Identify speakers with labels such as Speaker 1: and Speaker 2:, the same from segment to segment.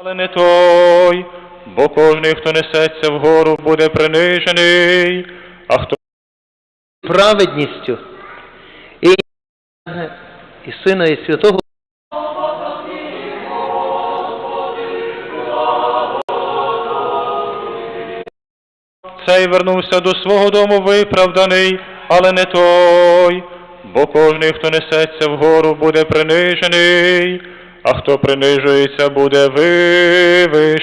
Speaker 1: Але не той, бо кожний, хто несеться вгору, буде принижений, а хто
Speaker 2: праведністю і, і Сина, і Святого.
Speaker 1: цей вернувся до свого дому виправданий, але не той, бо кожний, хто несеться вгору, буде принижений, а хто принижується, буде вивищений.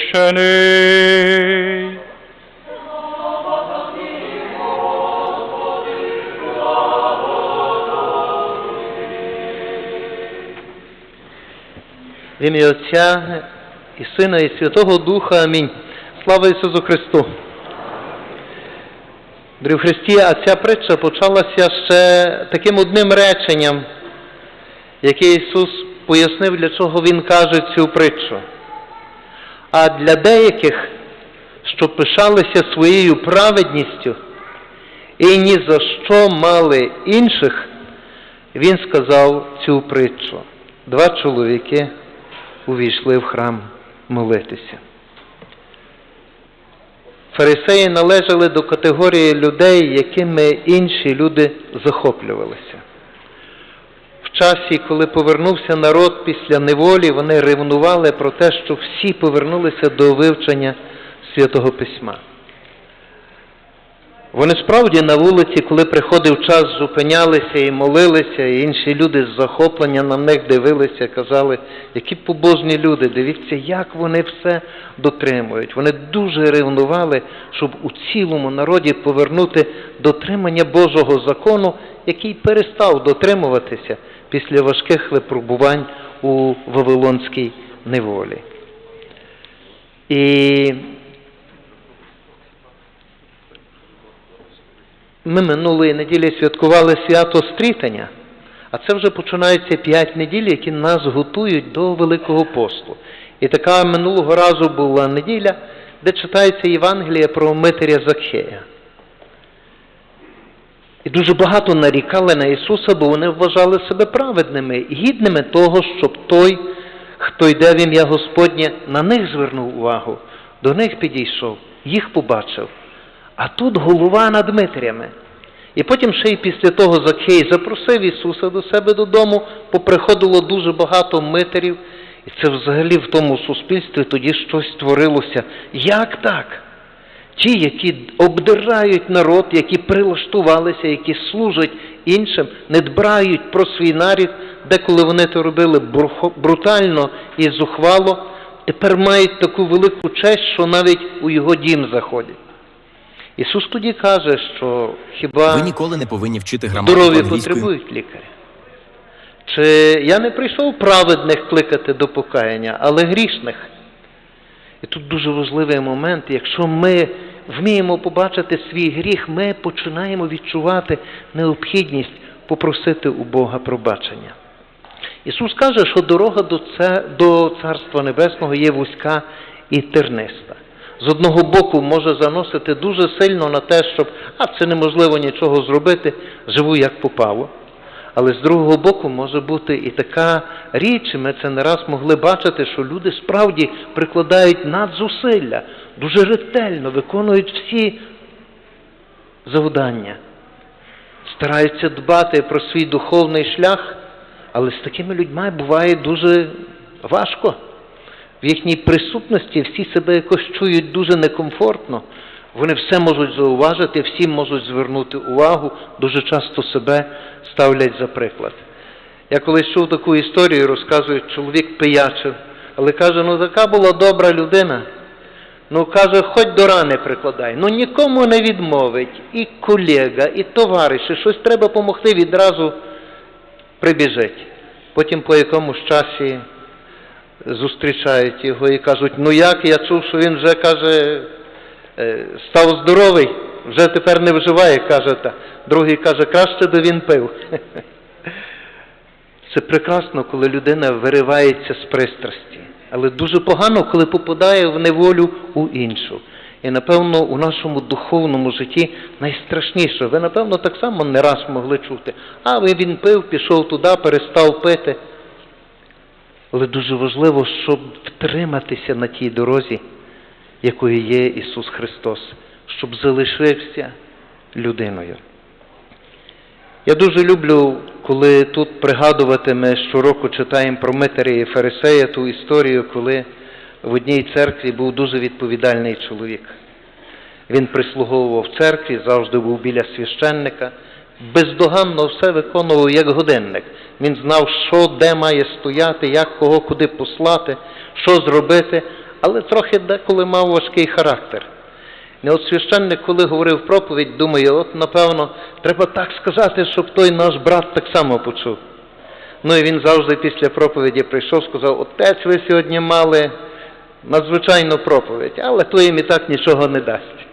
Speaker 2: В ім'я Отця і Сина, і Святого Духа. Амінь. Слава Ісусу Христу! Дорогі в Христі, а ця притча почалася ще таким одним реченням, яке Ісус пояснив, для чого Він каже цю притчу. А для деяких, що пишалися своєю праведністю і ні за що мали інших, Він сказав цю притчу. Два чоловіки увійшли в храм молитися. Фарисеї належали до категорії людей, якими інші люди захоплювалися. Часі, коли повернувся народ після неволі, вони ревнували про те, що всі повернулися до вивчення Святого Письма. Вони справді на вулиці, коли приходив час, зупинялися і молилися, і інші люди з захоплення на них дивилися, казали, які побожні люди, дивіться, як вони все дотримують. Вони дуже ревнували, щоб у цілому народі повернути дотримання Божого закону, який перестав дотримуватися після важких випробувань у Вавилонській неволі. І Ми минулої неділі святкували свято стрітання, а це вже починаються п'ять неділь, які нас готують до Великого посту. І така минулого разу була неділя, де читається Євангелія про Митаря Закхея. І дуже багато нарікали на Ісуса, бо вони вважали себе праведними, гідними того, щоб той, хто йде в ім'я Господнє, на них звернув увагу, до них підійшов, їх побачив. А тут голова над Дмитрями. І потім ще й після того Закхей запросив Ісуса до себе додому, поприходило дуже багато митарів. І це взагалі в тому суспільстві тоді щось створилося. Як так? Ті, які обдирають народ, які прилаштувалися, які служать іншим, не дбають про свій нарід, деколи вони це робили брутально і зухвало, тепер мають таку велику честь, що навіть у його дім заходять. Ісус тоді каже, що хіба
Speaker 3: Ви ніколи не повинні вчити граматику
Speaker 2: здорові потребують лікаря? Чи я не прийшов праведних кликати до покаяння, але грішних? І тут дуже важливий момент, якщо ми вміємо побачити свій гріх, ми починаємо відчувати необхідність попросити у Бога пробачення. Ісус каже, що дорога до Царства Небесного є вузька і терниста. З одного боку може заносити дуже сильно на те, щоб а це неможливо нічого зробити, живу як попало. Але з другого боку може бути і така річ, і ми це не раз могли бачити, що люди справді прикладають надзусилля, дуже ретельно виконують всі завдання, стараються дбати про свій духовний шлях, але з такими людьми буває дуже важко. В їхній присутності всі себе якось чують дуже некомфортно. Вони все можуть зауважити, всім можуть звернути увагу, дуже часто себе ставлять за приклад. Я колись чув таку історію, розказують, чоловік пиячив, але каже, ну така була добра людина. Ну, каже, хоч до рани прикладай. Ну нікому не відмовить. І колега, і товариш, і щось треба допомогти, відразу прибіжить. Потім по якомусь часі зустрічають його і кажуть, ну як, я чув, що він вже каже, став здоровий, вже тепер не вживає, каже та. Другий каже, краще би він пив. Це прекрасно, коли людина виривається з пристрасті, але дуже погано, коли попадає в неволю у іншу. І напевно у нашому духовному житті найстрашніше. Ви, напевно, так само не раз могли чути. А він пив, пішов туди, перестав пити. Але дуже важливо, щоб втриматися на тій дорозі, якою є Ісус Христос, щоб залишився людиною. Я дуже люблю, коли тут пригадувати ми щороку читаємо про Митаря і Фарисея ту історію, коли в одній церкві був дуже відповідальний чоловік. Він прислуговував церкві, завжди був біля священника, бездоганно все виконував як годинник. Він знав, що де має стояти, як кого куди послати, що зробити, але трохи деколи мав важкий характер. І от священник, коли говорив проповідь, думає, от напевно, треба так сказати, щоб той наш брат так само почув. Ну і він завжди після проповіді прийшов, сказав, отець, ви сьогодні мали надзвичайну проповідь, але то їм і так нічого не дасть.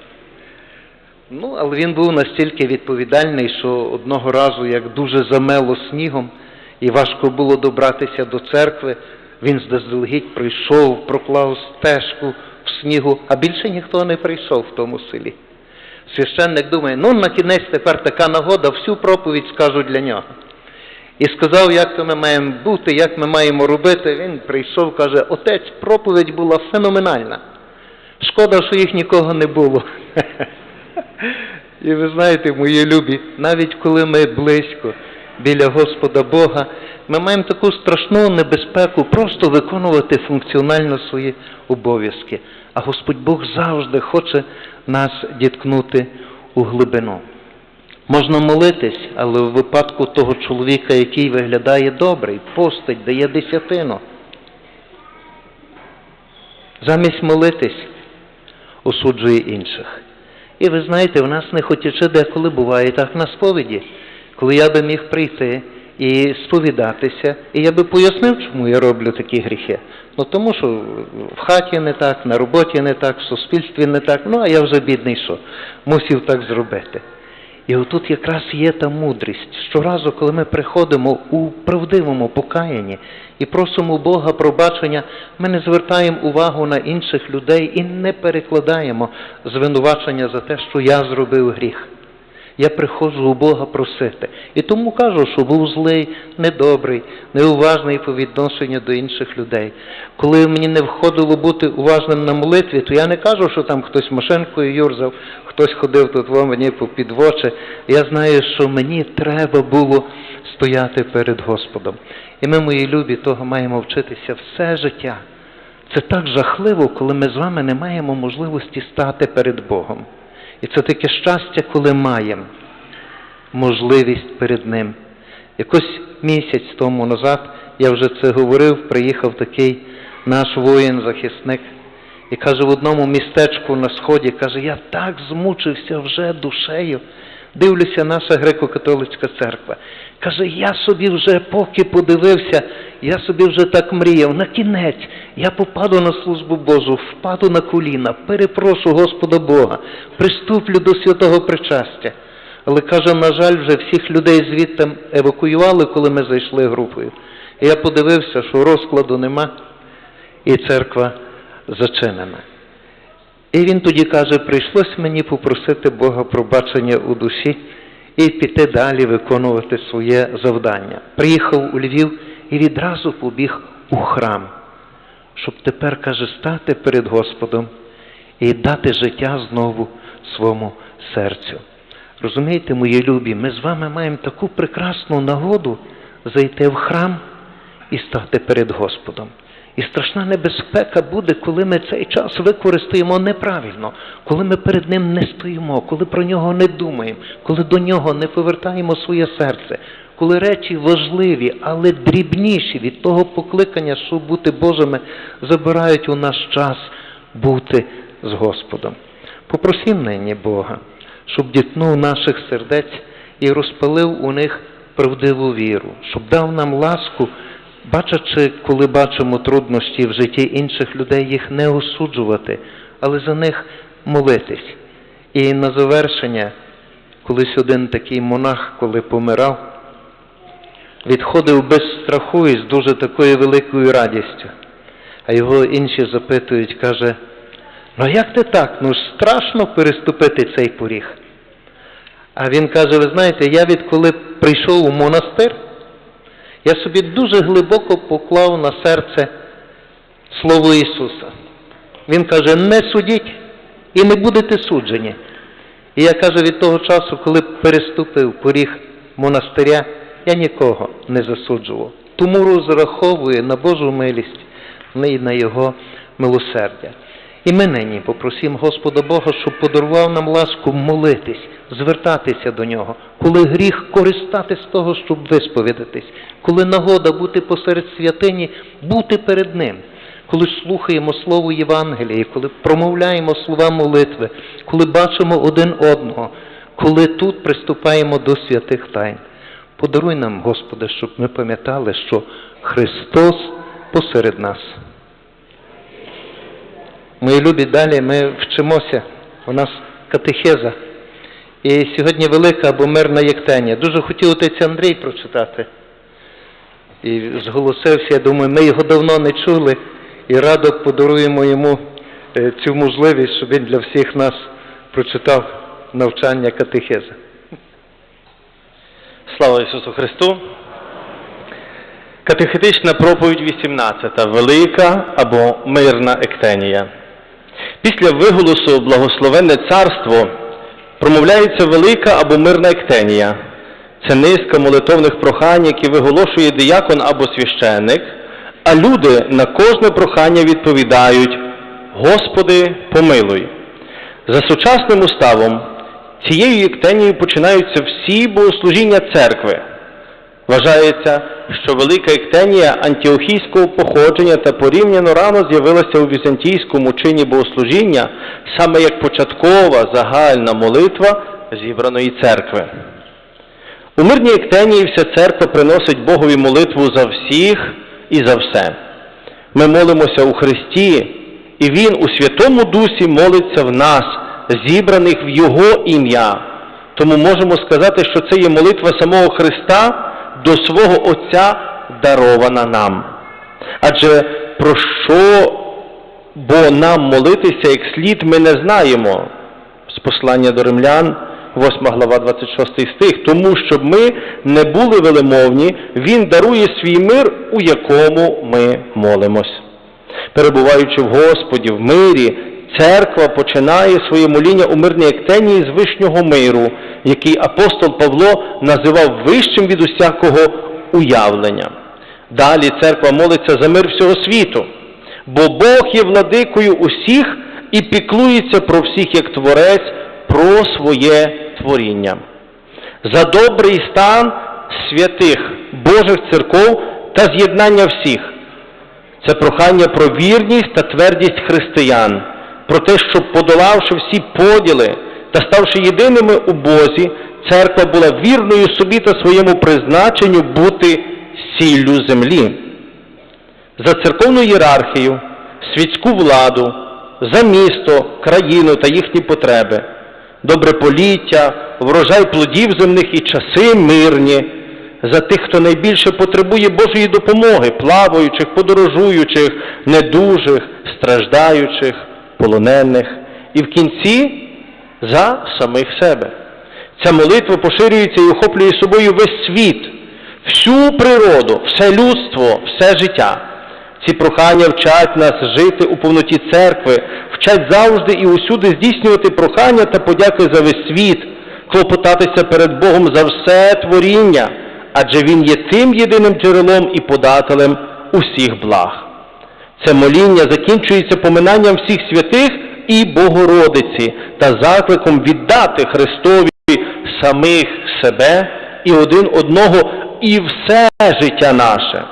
Speaker 2: Ну, але він був настільки відповідальний, що одного разу, як дуже замело снігом, і важко було добратися до церкви, він здалегідь прийшов, проклав стежку в снігу, а більше ніхто не прийшов в тому селі. Священник думає, ну на кінець тепер така нагода, всю проповідь скажу для нього. І сказав, як то ми маємо бути, як ми маємо робити. Він прийшов, каже, отець, проповідь була феноменальна. Шкода, що їх нікого не було. І ви знаєте, мої любі, навіть коли ми близько біля Господа Бога, ми маємо таку страшну небезпеку просто виконувати функціонально свої обов'язки. А Господь Бог завжди хоче нас діткнути у глибину. Можна молитись, але в випадку того чоловіка, який виглядає добрий, постить, дає десятину. Замість молитись осуджує інших. І ви знаєте, в нас не хотячи деколи буває так на сповіді, коли я би міг прийти і сповідатися, і я би пояснив, чому я роблю такі гріхи. Ну тому що в хаті не так, на роботі не так, в суспільстві не так, ну а я вже бідний що, мусив так зробити. І отут якраз є та мудрість. Щоразу, коли ми приходимо у правдивому покаянні і просимо Бога пробачення, ми не звертаємо увагу на інших людей і не перекладаємо звинувачення за те, що я зробив гріх. Я приходжу у Бога просити. І тому кажу, що був злий, недобрий, неуважний по відношенню до інших людей. Коли мені не входило бути уважним на молитві, то я не кажу, що там хтось машинкою юрзав, хтось ходив тут мені попід очі. Я знаю, що мені треба було стояти перед Господом. І ми, мої любі, того маємо вчитися все життя. Це так жахливо, коли ми з вами не маємо можливості стати перед Богом. І це таке щастя, коли маємо можливість перед Ним. Якось місяць тому назад, я вже це говорив, приїхав такий наш воїн-захисник і каже, в одному містечку на сході, каже, я так змучився вже душею. Дивлюся, наша греко-католицька церква. Каже, я собі вже поки подивився, я собі вже так мріяв. На кінець я попаду на службу Божу, впаду на коліна, перепрошу Господа Бога, приступлю до святого причастя. Але каже, на жаль, вже всіх людей звідти евакуювали, коли ми зайшли групою. І я подивився, що розкладу нема, і церква зачинена. І він тоді каже, прийшлось мені попросити Бога пробачення у душі і піти далі виконувати своє завдання. Приїхав у Львів і відразу побіг у храм, щоб тепер, каже, стати перед Господом і дати життя знову своєму серцю. Розумієте, мої любі, ми з вами маємо таку прекрасну нагоду зайти в храм і стати перед Господом. І страшна небезпека буде, коли ми цей час використаємо неправильно, коли ми перед ним не стоїмо, коли про нього не думаємо, коли до нього не повертаємо своє серце, коли речі важливі, але дрібніші від того покликання, щоб бути Божими, забирають у наш час бути з Господом. Попросім нині Бога, щоб дітнув наших сердець і розпалив у них правдиву віру, щоб дав нам ласку. Бачачи, коли бачимо труднощі в житті інших людей, їх не осуджувати, але за них молитись. І на завершення, колись один такий монах, коли помирав, відходив без страху і з дуже такою великою радістю. А його інші запитують, каже, ну як ти так? Ну ж страшно переступити цей поріг. А він каже, ви знаєте, я відколи прийшов у монастир, Я собі дуже глибоко поклав на серце Слово Ісуса. Він каже, не судіть і не будете суджені. І я кажу, від того часу, коли переступив поріг монастиря, я нікого не засуджував. Тому розраховую на Божу милість і на Його милосердя. І ми нині попросимо Господа Бога, щоб подарував нам ласку молитись, звертатися до Нього, коли гріх користати з того, щоб висповідатись, коли нагода бути посеред святині, бути перед Ним, коли слухаємо Слово Євангелія, коли промовляємо слова молитви, коли бачимо один одного, коли тут приступаємо до святих тайн. Подаруй нам, Господи, щоб ми пам'ятали, що Христос посеред нас. Мої любі, далі ми вчимося. У нас катехеза. І сьогодні велика або мирна єктання. Дуже хотів отець Андрій прочитати. І зголосився, я думаю, ми його давно не чули, і радо подаруємо йому е, цю можливість, щоб він для всіх нас прочитав навчання катехеза.
Speaker 4: Слава Ісусу Христу! Катехетична проповідь 18. Велика або мирна ектенія. Після виголосу Благословенне царство промовляється велика або мирна ектенія. Це низка молитовних прохань, які виголошує диякон або священник, а люди на кожне прохання відповідають Господи, помилуй. За сучасним уставом цією ектенією починаються всі богослужіння церкви. Вважається, що велика ектенія антіохійського походження та порівняно рано з'явилася у візантійському чині богослужіння саме як початкова загальна молитва зібраної церкви. У мирній ектенії вся церква приносить Богові молитву за всіх і за все. Ми молимося у Христі, і Він у Святому Дусі молиться в нас, зібраних в Його ім'я. Тому можемо сказати, що це є молитва самого Христа до свого Отця дарована нам. Адже про що бо нам молитися як слід ми не знаємо. З послання до римлян, 8 глава, 26 стих. Тому, щоб ми не були велемовні, Він дарує свій мир, у якому ми молимось. Перебуваючи в Господі, в мирі, церква починає своє моління у мирній ектенії з вишнього миру, який апостол Павло називав вищим від усякого уявлення. Далі церква молиться за мир всього світу, бо Бог є владикою усіх і піклується про всіх як творець, про своє творіння. За добрий стан святих Божих церков та з'єднання всіх. Це прохання про вірність та твердість християн, про те, щоб, подолавши всі поділи та ставши єдиними у Бозі, церква була вірною собі та своєму призначенню бути сіллю землі. За церковну ієрархію, світську владу, за місто, країну та їхні потреби, добре поліття, врожай плодів земних і часи мирні, за тих, хто найбільше потребує Божої допомоги, плаваючих, подорожуючих, недужих, страждаючих, полонених, і в кінці за самих себе. Ця молитва поширюється і охоплює собою весь світ, всю природу, все людство, все життя. Ці прохання вчать нас жити у повноті церкви, вчать завжди і усюди здійснювати прохання та подяки за весь світ, клопотатися перед Богом за все творіння, адже Він є тим єдиним джерелом і подателем усіх благ. Це моління закінчується поминанням всіх святих і Богородиці та закликом віддати Христові самих себе і один одного і все життя наше.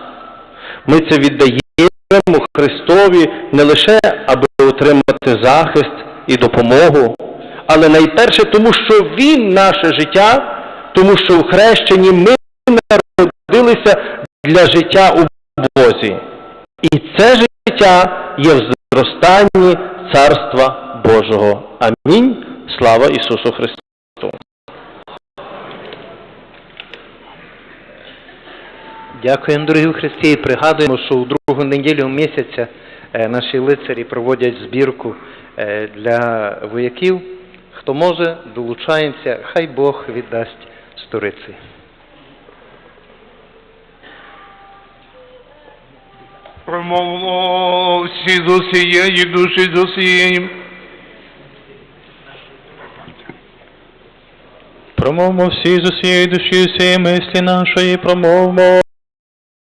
Speaker 4: Ми це віддаємо Христові не лише аби отримати захист і допомогу, але найперше тому, що Він наше життя, тому що в хрещенні ми народилися для життя у Бозі. І це життя є в зростанні Царства Божого. Амінь. Слава Ісусу Христу.
Speaker 2: Дякуємо, дорогі Христі, і пригадуємо, що у другу неділю місяця е, наші лицарі проводять збірку е, для вояків. Хто може, долучаємося, хай Бог віддасть сториці.
Speaker 5: Промовимо всі з усієї душі з усієї.
Speaker 1: Промовмо всі з усієї душі, всієї мислі нашої, промовмо.